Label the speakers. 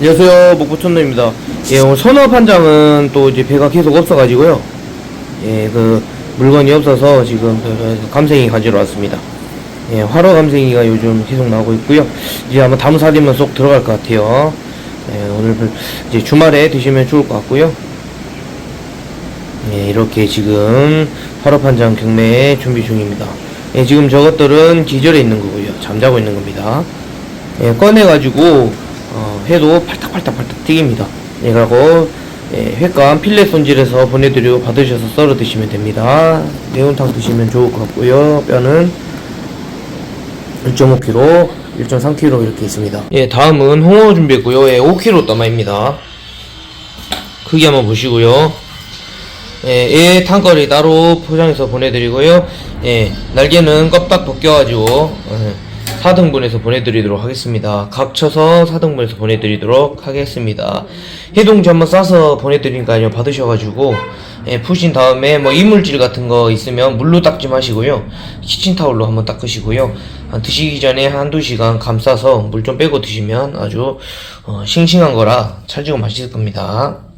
Speaker 1: 안녕하세요 목포천노입니다. 예 오늘 선업 한 장은 또 이제 배가 계속 없어가지고요. 예 그 물건이 없어서 지금 그 감생이 가지러 왔습니다. 예 화로 감생이가 요즘 계속 나오고 있고요. 이제 한번 담사되면 쏙 들어갈 것 같아요. 예 오늘 그 이제 주말에 드시면 좋을 것 같고요. 예 이렇게 지금 화로 판장 경매 준비 중입니다. 예 지금 저것들은 기절해 있는 거고요. 잠자고 있는 겁니다. 예, 꺼내가지고 어, 회도 팔딱팔딱팔딱 튀깁니다. 예, 그리고 예, 회감 필렛 손질해서 보내드리고 받으셔서 썰어 드시면 됩니다. 매운탕 드시면 좋을 것 같고요. 뼈는 1.5kg, 1.3kg 이렇게 있습니다. 예, 다음은 홍어 준비했고요. 예, 5kg 떠마입니다. 크기 한번 보시고요. 예, 얘 탕거리 따로 포장해서 보내드리고요. 예, 날개는 껍딱 벗겨가지고 예, 4등분해서 보내드리도록 하겠습니다. 각쳐서 4등분해서 보내드리도록 하겠습니다. 해동지 한번 싸서 보내드리니까요 받으셔가지고 예, 푸신 다음에 뭐 이물질 같은 거 있으면 물로 닦지 마시고요. 키친타올로 한번 닦으시고요. 아, 드시기 전에 한두 시간 감싸서 물 좀 빼고 드시면 아주 어, 싱싱한 거라 찰지고 맛있을 겁니다.